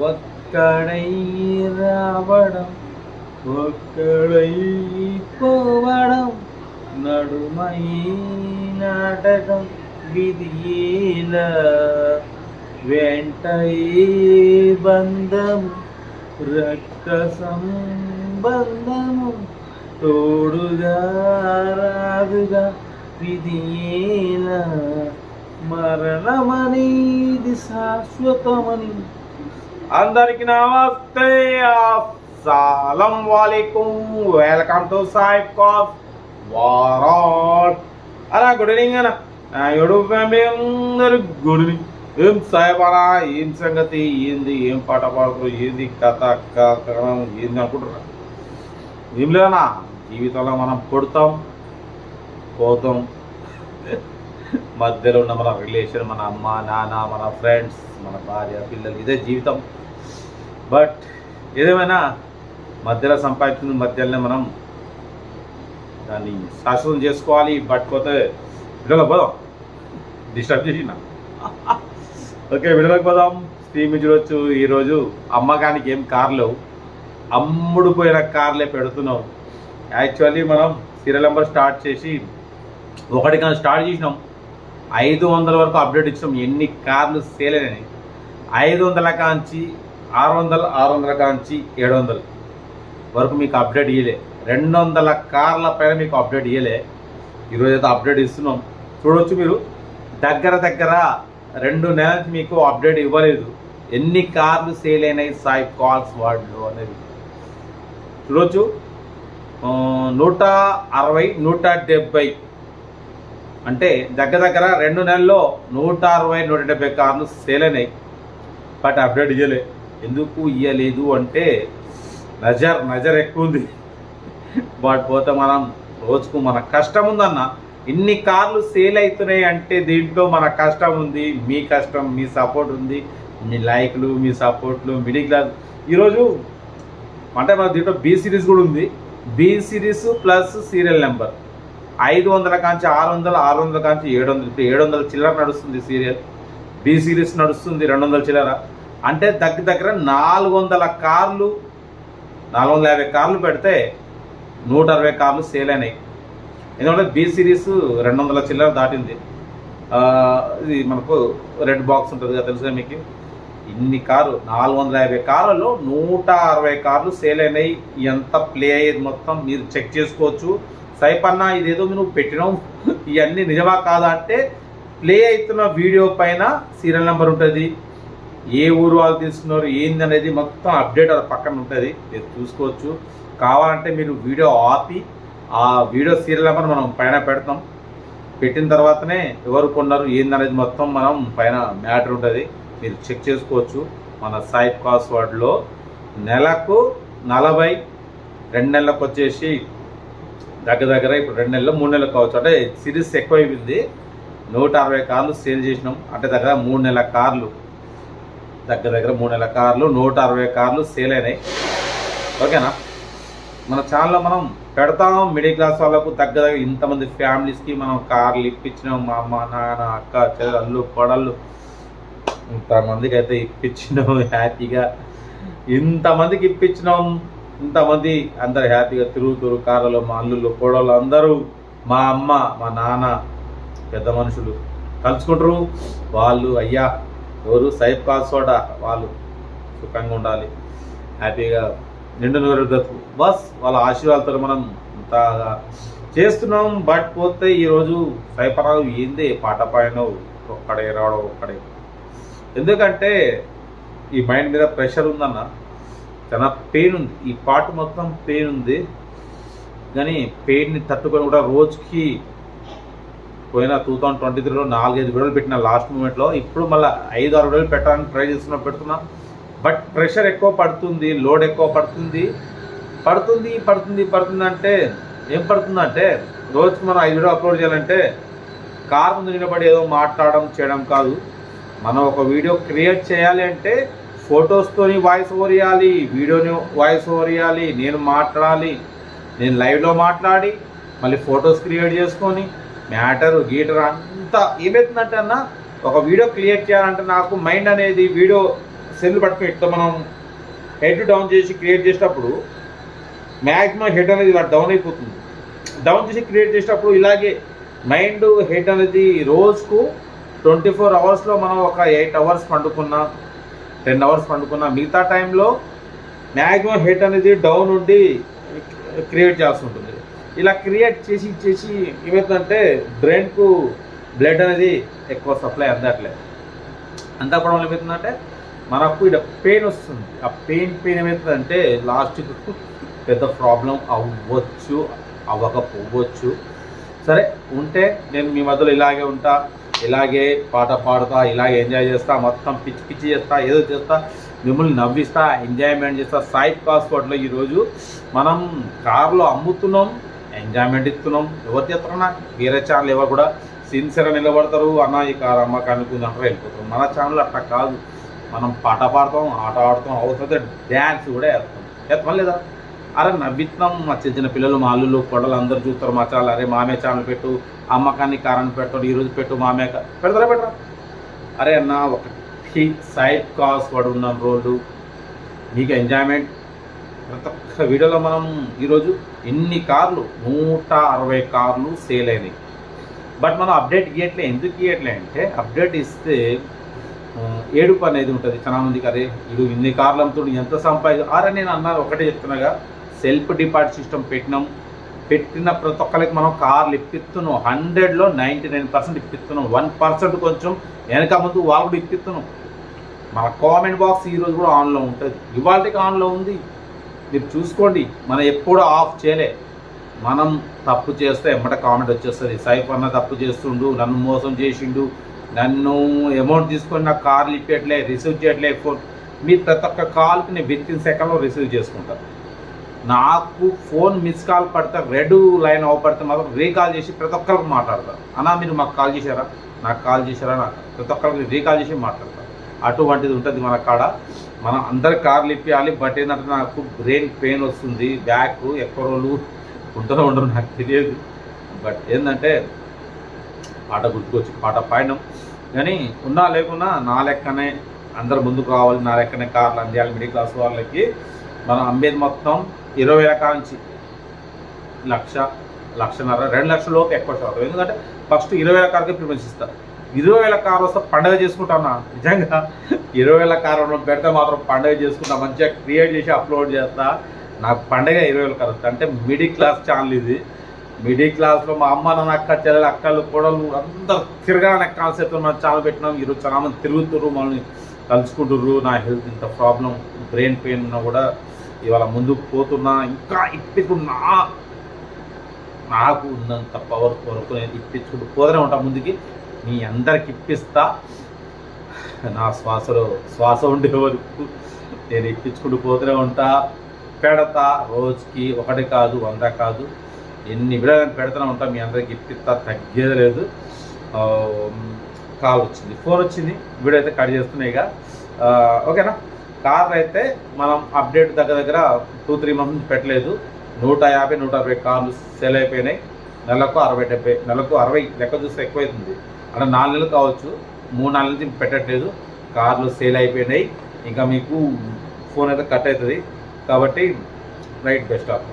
ఒక్కడై రావడం ఒక్కడై పోవడం నడుమై నాటకం విధిల వెంటై బంధము రక్త సంబంధము తోడుగా రాదుగా విధిల మరణమనేది శాశ్వతమని అందరికి నమస్తే అస్సలం వాలేకుం వెల్కమ్ టు సాయిబ్ కాఫ్ వారాట్ అలా గుడ్ ఈవినింగ్ అన్న. నా యూట్యూబ్ ఫ్యామిలీ అందరు గుడ్ ఈవినింగ్. ఏం సాయిబ్ అలా ఏం సంగతి ఏంది ఏం పాట పాడుతున్నారు ఏంది కథ కథనం ఏంది అనుకుంటున్నా ఏం లేదన్నా జీవితంలో మనం పుడతాం పోతాం. మధ్యలో ఉన్న మన రిలేషన్ మన అమ్మ నాన్న మన ఫ్రెండ్స్ మన భార్య పిల్లలు ఇదే జీవితం. బట్ ఏదేమైనా మధ్యలో సంపాదించిన మధ్యలోనే మనం దాన్ని శాశ్వతం చేసుకోవాలి బట్ పోతే పోదాం. డిస్టర్బ్ చేసిన. ఓకే వీడియోలోకి పోదాం. స్ట్రీమ్ చూడొచ్చు. ఈరోజు అమ్మకానికి ఏం కార్లు అమ్ముడు పోయిన కార్లే పెడుతున్నాం. యాక్చువల్లీ మనం సీరియల్ నెంబర్ స్టార్ట్ చేసి ఒకటి కానీ స్టార్ట్ చేసినాం. ఐదు వందల వరకు అప్డేట్ ఇచ్చినాం ఎన్ని కార్లు సేల్ అయినాయి? ఐదు వందల కాంచి ఆరు వందలు ఆరు వందల కాంచి ఏడు వందలు వరకు మీకు అప్డేట్ ఇవ్వలే రెండు వందల కార్ల పైన మీకు అప్డేట్ ఇవ్వలే ఈరోజు అయితే అప్డేట్ ఇస్తున్నాం. చూడవచ్చు మీరు. దగ్గర దగ్గర రెండు నెలల మీకు అప్డేట్ ఇవ్వలేదు. ఎన్ని కార్లు సేల్ అయినాయి సాయి కాల్స్ వార్డులో అనేది. చూడవచ్చు నూట అరవై నూట డెబ్బై అంటే దగ్గర దగ్గర రెండు నెలల్లో నూట అరవై నూట డెబ్బై కార్లు సేల్ అయినాయి. బట్ అప్డేట్ ఇవ్వలే ఎందుకు ఇవ్వలేదు అంటే నజర్ నజర్ ఎక్కువ ఉంది. బట్ పోతే మనం రోజుకు మన కష్టం ఉందన్న. ఇన్ని కార్లు సేల్ అవుతున్నాయి అంటే దీంట్లో మన కష్టం ఉంది మీ కష్టం మీ సపోర్ట్ ఉంది. మీ లైక్లు మీ సపోర్ట్లు మిడిల్ క్లాస్. ఈరోజు అంటే మన దీంట్లో బీ సిరీస్ కూడా ఉంది. B series plus serial number ఐదు వందల కాంచి ఆరు వందల ఆరు వందల కాంచి ఏడు వందలు. ఇప్పుడు ఏడు వందల చిల్లర నడుస్తుంది సీరియల్. బి సిరీస్ నడుస్తుంది రెండు వందల చిల్లర. అంటే దగ్గర దగ్గర నాలుగు వందల కార్లు నాలుగు వందల యాభై కార్లు పెడితే నూట అరవై కార్లు సేల్ అయినాయి. ఎందుకంటే బి సిరీస్ రెండు వందల చిల్లర దాటింది. ఇది మనకు రెడ్ బాక్స్ ఉంటుంది కదా తెలుసుగా మీకు? ఇన్ని కారు నాలుగు వందల యాభై కార్లలో నూట అరవై కార్లు సేల్ అయినాయి. ఎంత ప్లే అయ్యేది మొత్తం మీరు చెక్ చేసుకోవచ్చు. సైపన్న ఇదేదో నువ్వు పెట్టినావు. ఇవన్నీ నిజమా కాదా అంటే ప్లే అవుతున్న వీడియో పైన సీరియల్ నెంబర్ ఉంటుంది. ఏ ఊరు వాళ్ళు తీసుకున్నారు ఏంది అనేది మొత్తం అప్డేట్ అది పక్కన ఉంటుంది. మీరు చూసుకోవచ్చు. కావాలంటే మీరు వీడియో ఆపి ఆ వీడియో సీరియల్ నెంబర్ మనం పైన పెడతాం. పెట్టిన తర్వాతనే ఎవరు కొన్నారు ఏందనేది మొత్తం మనం పైన మ్యాటర్ ఉంటుంది. మీరు చెక్ చేసుకోవచ్చు. మన సాయిబ్ పాస్వర్డ్లో నెలకు నలభై రెండు నెలలకు వచ్చేసి దగ్గర దగ్గర ఇప్పుడు రెండు నెలలు మూడు నెలలు కావచ్చు. అంటే సిరీస్ ఎక్కువ అయిపోయింది నూట అరవై కార్లు సేల్ చేసినాం. అంటే దగ్గర మూడు నెలల కార్లు. దగ్గర దగ్గర మూడు నెలల కార్లు నూట అరవై కార్లు సేల్ అయినాయి. ఓకేనా? మన ఛానల్లో మనం పెడతాం. మిడిల్ క్లాస్ వాళ్ళకు దగ్గర దగ్గర ఇంతమంది ఫ్యామిలీస్కి మనం కార్లు ఇప్పించినాం. మా అమ్మ నాన్న అక్క చెల్లెళ్ళు కొడళ్ళు. ఇంతమందికి అయితే ఇప్పించినాం. హ్యాపీగా. ఇంతమందికి ఇప్పించినాం. ఇంతమంది అందరు హ్యాపీగా తిరుగుతురు కారలు మా అల్లుళ్ళు కోడళ్ళు అందరూ మా అమ్మ మా నాన్న పెద్ద మనుషులు కలుసుకుంటారు. వాళ్ళు అయ్యా ఎవరు సైబ్ కాసోట వాళ్ళు సుఖంగా ఉండాలి. హ్యాపీగా నిండు నూరు బ్రతుకు. బస్ వాళ్ళ ఆశీర్వాదాలతో మనం ఇంతగా చేస్తున్నాం. బట్ పోతే ఈరోజు సైపరావు ఏందే? పాట పైన ఒక్కడే రావడం ఒక్కడే. ఎందుకంటే ఈ మైండ్ మీద ప్రెషర్ ఉందన్న చాలా పెయిన్ ఉంది ఈ పాట మొత్తం పెయిన్ ఉంది కానీ పెయిన్ని తట్టుకొని కూడా రోజుకి పోయిన టూ థౌజండ్ ట్వంటీ త్రీలో నాలుగైదు విడవలు పెట్టిన లాస్ట్ మూమెంట్లో ఇప్పుడు మళ్ళీ ఐదు ఆరు విడవలు పెట్టడానికి ట్రై చేస్తున్నా పెడుతున్నా. బట్ ప్రెషర్ ఎక్కువ పడుతుంది లోడ్ ఎక్కువ పడుతుంది. పడుతుంది పడుతుంది పడుతుంది అంటే ఏం పడుతుంది అంటే రోజుకి మనం ఐదు వీడియో అప్లోడ్ చేయాలంటే కార్ ముందు నిలబడి ఏదో మాట్లాడడం చేయడం కాదు. మనం ఒక వీడియో క్రియేట్ చేయాలి అంటే ఫొటోస్తోని వాయిస్ ఓవర్ ఇవ్వాలి వీడియోని వాయిస్ ఓవర్ ఇవ్వాలి నేను మాట్లాడాలి నేను లైవ్లో మాట్లాడి మళ్ళీ ఫొటోస్ క్రియేట్ చేసుకొని మ్యాటర్ గీటర్ అంతా ఏమవుతుందంటే అన్న ఒక వీడియో క్రియేట్ చేయాలంటే నాకు మైండ్ అనేది వీడియో సెల్ పట్టుకుని ఇట్లా మనం హెడ్ డౌన్ చేసి క్రియేట్ చేసేటప్పుడు మ్యాక్సిమం హెడ్ అనేది ఇలా డౌన్ అయిపోతుంది. డౌన్ చేసి క్రియేట్ చేసేటప్పుడు ఇలాగే మైండ్ హెడ్ అనేది రోజుకు ట్వంటీ ఫోర్ అవర్స్లో మనం ఒక ఎయిట్ అవర్స్ పండుకున్నా టెన్ అవర్స్ పండుకున్నా మిగతా టైంలో మ్యాక్సిమం హెట్ అనేది డౌన్ ఉండి క్రియేట్ చేయాల్సి ఉంటుంది. ఇలా క్రియేట్ చేసి చేసి ఏమవుతుందంటే బ్రెయిన్కు బ్లడ్ అనేది ఎక్కువ సప్లై అందట్లేదు. అందకపోవడం వల్ల ఏమవుతుందంటే మనకు ఇక్కడ పెయిన్ వస్తుంది. ఆ పెయిన్ పెయిన్ ఏమవుతుందంటే లాస్ట్కి పెద్ద ప్రాబ్లం అవ్వచ్చు అవ్వకపోవచ్చు. సరే ఉంటే నేను మీ మధ్యలో ఇలాగే ఉంటా. ఇలాగే పాట పాడుతా ఇలాగే ఎంజాయ్ చేస్తా మొత్తం పిచ్చి పిచ్చి చేస్తా ఏదో చేస్తా మిమ్మల్ని నవ్విస్తా ఎంజాయ్మెంట్ చేస్తా. సైడ్ కాస్పోర్ట్లో ఈరోజు మనం కార్లో అమ్ముతున్నాం ఎంజాయ్మెంట్ ఇస్తున్నాం. ఎవరు చేస్తారన్నా? వేరే ఛానల్ ఎవరు కూడా సిన్సియర్గా నిలబడతారు అన్న ఈ కారు అమ్మకానికి ఉంది అంటారు వెళ్ళిపోతారు. మన ఛానల్ అట్లా కాదు. మనం పాట పాడతాం ఆట ఆడతాం అవసరమైతే డ్యాన్స్ కూడా వేస్తాం వేస్తాం లేదా? అరే నవ్విత్నం మా చిన్న చిన్న పిల్లలు మా అల్లులు కొడలు అందరు చూస్తారు మా చాలా అరే మామే ఛానల్ పెట్టు అమ్మకాన్ని కారాన్ని పెట్టు ఈరోజు పెట్టు మామే కా- పెడతారా పెట్టరా అరే అన్న ఒకటి సైడ్ కాస్ పడి ఉన్నాం రోడ్డు. మీకు ఎంజాయ్మెంట్? ప్రతి ఒక్క వీడియోలో మనం ఈరోజు ఎన్ని కార్లు? నూట అరవై కార్లు సేల్ అయినాయి. బట్ మనం అప్డేట్ ఇవ్వట్లే ఎందుకు ఇవ్వట్లే అంటే అప్డేట్ ఇస్తే ఏడుపు అనేది ఉంటుంది. చాలామందికి అరే ఇడు ఇన్ని కార్లు అమ్ముతుండు ఎంత సంపాదించు అరే నేను అన్నారు ఒకటే చెప్తున్నాగా సెల్ఫ్ డిపార్ట్ సిస్టమ్ పెట్టినాం. పెట్టిన ప్రతి ఒక్కరికి మనం కార్లు ఇప్పిస్తున్నాం హండ్రెడ్లో నైంటీ నైన్ పర్సెంట్ ఇప్పిస్తున్నాం వన్ పర్సెంట్ కొంచెం వెనక ముందు వాళ్ళు కూడా ఇప్పిస్తున్నాం మన కామెంట్ బాక్స్ ఈరోజు కూడా ఆన్లో ఉంటుంది. ఇవాళకి ఆన్లో ఉంది. మీరు చూసుకోండి. మనం ఎప్పుడూ ఆఫ్ చేయలే. మనం తప్పు చేస్తే ఎమ్మట కామెంట్ వచ్చేస్తుంది. సైఫ్ అన్న తప్పు చేస్తుండు నన్ను మోసం చేసిండు నన్ను అమౌంట్ తీసుకొని నాకు కార్లు ఇప్పట్లే రిసీవ్ చేయట్లే ఫోన్. మీరు ప్రతి ఒక్క కాల్కి నేను విత్ ఇన్ సెకండ్లో రిసీవ్ చేసుకుంటాను నాకు ఫోన్ మిస్ కాల్ పడితే రెడ్ లైన్ అవపడితే మాత్రం రీకాల్ చేసి ప్రతి ఒక్కరికి మాట్లాడతారు అన్నా మీరు మాకు కాల్ చేశారా? నాకు కాల్ చేశారా? నాకు ప్రతి ఒక్కరికి రీకాల్ చేసి మాట్లాడతారు అటువంటిది ఉంటుంది మన కాడ. మనం అందరు కార్లు ఇప్పియాలి బట్ ఏంటంటే నాకు బ్రెయిన్ పెయిన్ వస్తుంది బ్యాక్ ఎక్కువ రోజులు ఉంటూనే ఉండరు నాకు తెలియదు. బట్ ఏంటంటే పాట గుర్తుకొచ్చి పాట పాడినాం. కానీ ఉన్నా లేకున్నా నా లెక్కనే అందరు ముందుకు రావాలి నా లెక్కనే కార్లు అందియాలి మిడిల్ క్లాస్ వాళ్ళకి. మనం అమ్మేది మొత్తం ఇరవై రకాల నుంచి లక్ష లక్షన్నర రెండు లక్షల లోపు ఎక్కువ శాతం. ఎందుకంటే ఫస్ట్ ఇరవై వేల కార్కి ప్రిఫరెన్స్ ఇస్తారు. ఇరవై వేల కారు వస్తే పండగ చేసుకుంటానా నిజంగా ఇరవై వేల కారు పెడితే మాత్రం పండగ చేసుకుంటా మంచిగా క్రియేట్ చేసి అప్లోడ్ చేస్తా. నాకు పండగ ఇరవై వేల కారు అంటే మిడిల్ క్లాస్ ఛానల్ ఇది. మిడిల్ క్లాస్లో మా అమ్మ నాన్న అక్క చెల్లెలు అక్కలు కోడలు అందరు తిరగాలనే కాన్సెప్ట్ మనం ఛానల్ పెట్టినాం. ఈరోజు చాలా మంది తిరుగుతుర్రు మనల్ని కలుసుకుంటుర్రు నా హెల్త్ ఇంత ప్రాబ్లం బ్రెయిన్ పెయిన్ ఉన్నా కూడా ఇవాళ ముందుకు పోతున్నా ఇంకా ఇప్పించుకున్నా నాకు ఉన్నంత పవర్ వరకు నేను ఇప్పించుకుంటూ పోతూనే ఉంటా ముందుకి. మీ అందరికి ఇప్పిస్తా. నా శ్వాసలో శ్వాస ఉండే వరకు నేను ఇప్పించుకుంటూ పోతూనే ఉంటా. పెడతా రోజుకి ఒకటి కాదు వంద కాదు. ఎన్ని వీడియోలు పెడుతూనే ఉంటా మీ అందరికి ఇప్పిస్తా. తగ్గేది లేదు. కాల్ వచ్చింది ఫోన్ వచ్చింది. వీడియో అయితే కట్ చేస్తున్నాయి ఓకేనా? కార్లు అయితే మనం అప్డేట్ దగ్గర దగ్గర టూ త్రీ మంత్స్ నుంచి పెట్టలేదు. నూట యాభై నూట అరవై కార్లు సేల్ అయిపోయినాయి. నెలకు అరవై డెబ్బై నెలకు అరవై లెక్క చూస్తే ఎక్కువైతుంది. అంటే నాలుగు నెలలు కావచ్చు. మూడు నాలుగు నుంచి పెట్టట్లేదు. కార్లు సేల్ అయిపోయినాయి. ఇంకా మీకు ఫోన్ అయితే కట్ అవుతుంది. కాబట్టి రైట్ బెస్ట్ ఆఫ్